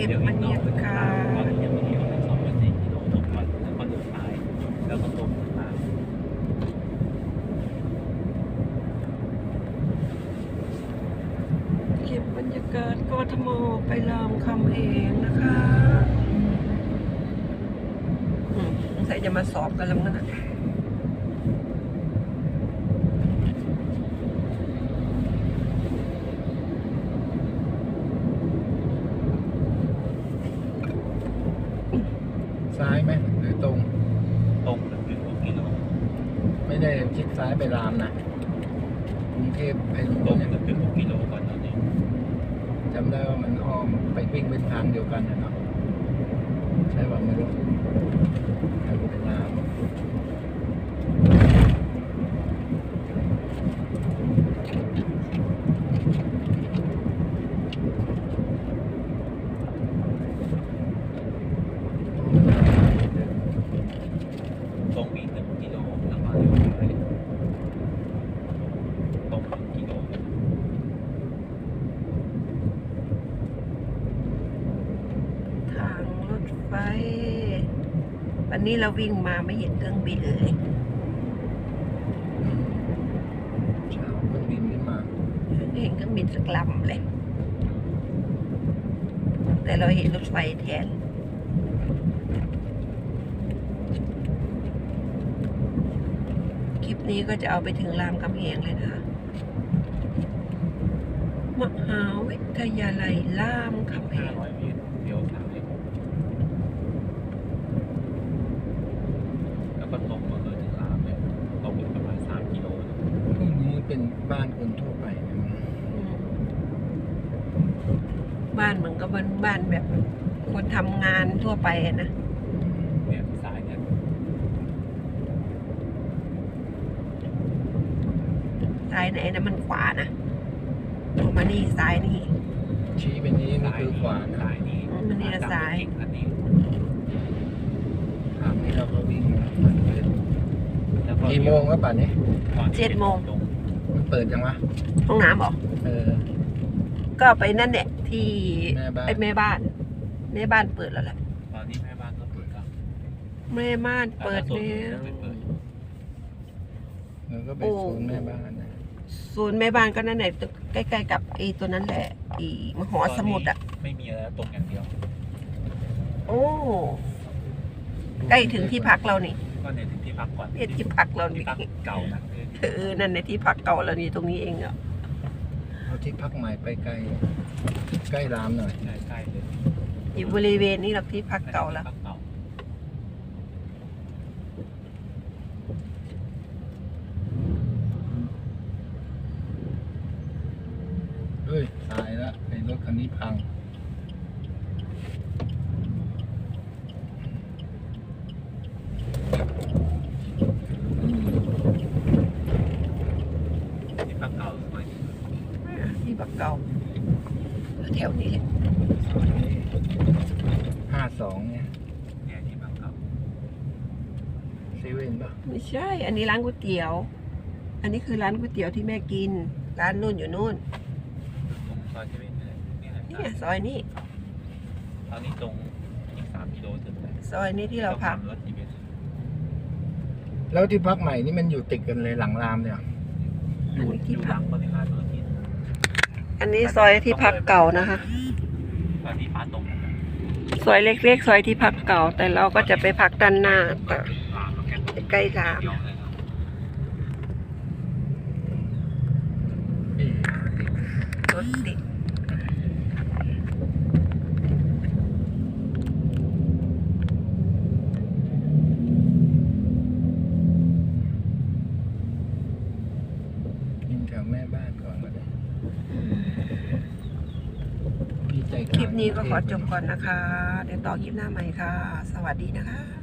ก็บบรรยากาศก่อนที่จะมาเที่ยวในสองจุดสี่กิโลตรงก่อนแล้วก็เลี้ยวซ้ายแล้วก็ตรงมาเก็บบรรยากาศกทมไปรามคำเองนะคะอืมสงสัยจะมาสอบกันแล้วมั้งนะ ซ้ายไหมหรือตรง ตรงหนึ่งกิโลไม่ได้ชิดซ้ายไปรามนะกรุงเทพไปตรงเนี่ยหนึ่งกิโลก่อนตอนนี้จำได้ว่ามันอ้อมไปวิ่งเป็นทางเดียวกันนะเนาะใช่ว่าไม่รู้ทางไปราม ตรงอีกหนึ่งกิโลแล้วก็เลี้ยวซ้ายตรงหนึ่งกิโล ทางรถ ไฟวันนี้เราวิ่งมาไม่เห็นเครื่องบินเลยเช้าเครื่องบินขึ้นมาไม่เห็นเครื่องบินสักลำเลย แต่เราเห็นรถไฟแทนคลิปนี้ก็จะเอาไปถึงรามคำแหงเลยนะคะมหาวิทยาลัยรามคำแหห้างร้อยเมตรเลี้ยวซ้ายแล้วก็ตรงมาเลยถึงรามเนี่ยตรงอีกประมาณสามกิโล พวกนี้เป็นบ้านคนทั่วไปนะ อืม บ้านเหมือนกับบ้านบ้านแบบคนทำงานทั่วไปอะนะเนี่ยซ้ายเนี่ยซ้ายไหนนะมันขวานะออกมานี่ซ้ายนี่ ชี้ไปนี้นี่คือขวานะซ้ายนี้อืมมันนี่ละซ้ายอันนี้ทางนี้เราก็วิ่งมาแล้วก็กี่โมงแล้วป่านนี้ก่อนที่เจ็ดโมงตรงมันเปิดยังวะห้องน้ำเหรอเออ ก็ไปนั่นแหละที่แม่บ้าน ไอ้แม่บ้านแม่บ้านเปิดแล้วแหละตอนนี้แม่บ้านก็เปิดแล้วแม่บ้านเปิดแล้แล้ว วแล้วก็ไปโอ้โซนแม่บ้านนะศูนย์แม่บ้านก็นั่นแหละใกล้ๆกับไอ้ตัวนั้นแหละไอ้มหอสมุทรอะ ไม่มีแล้วตรงอย่างเดียว โอ้ใกล้ถึงที่พักเรานี่ก็เนี่ยถึงที่พักก่อนเรียกที่พักเราที่นี่พักเก่านะเออนั่นในที่พักเก่าเรานี่ตรงนี้เองอะ เอาที่พักใหม่ไปใกล้ใกล้รามหน่อย ใกล้ๆเลยอยู่บริเวณนี้เราที่พักเก่าแล้ว พักเก่าเฮ้ยตายแล้วไอ้รถคันนี้พัง ที่พักเก่าสวย ที่พักเก่าแถวนี้แหละห้าสองเนี่ยเนี่ยที่พักเก่าเซเว่นป่ะไม่ใช่ อันนี้ร้านก๋วยเตี๋ยว อันนี้คือร้านก๋วยเตี๋ยวที่แม่กิน ร้านนู่นอยู่นู่นตรงซอยเซเว่นเลยเนี่ยเนี่ยซอยนี้ตอนนี้ตรงอีกสามกิโลถึงเลยซอยนี้ที่เราพักรถจีเบสแล้วที่พักใหม่นี่มันอยู่ติดกันเลยหลังรามเนี่ยอันนี้ที่อยู่หพัลักงบริหารธุรกิจ อันนี้ซอยที่พักเก่านะคะ ซอยเล็กๆ ซอยที่พักเก่า แต่เราก็จะไปพักด้านหน้าต่อใกล้รามเดี๋ยวเลยครับรถติดกินแถวแม่บ้านก่อนก็ได้ คลิปนี้ก็ขอจบก่อนนะคะ เดี๋ยวต่อคลิปหน้าใหม่ค่ะ สวัสดีนะคะ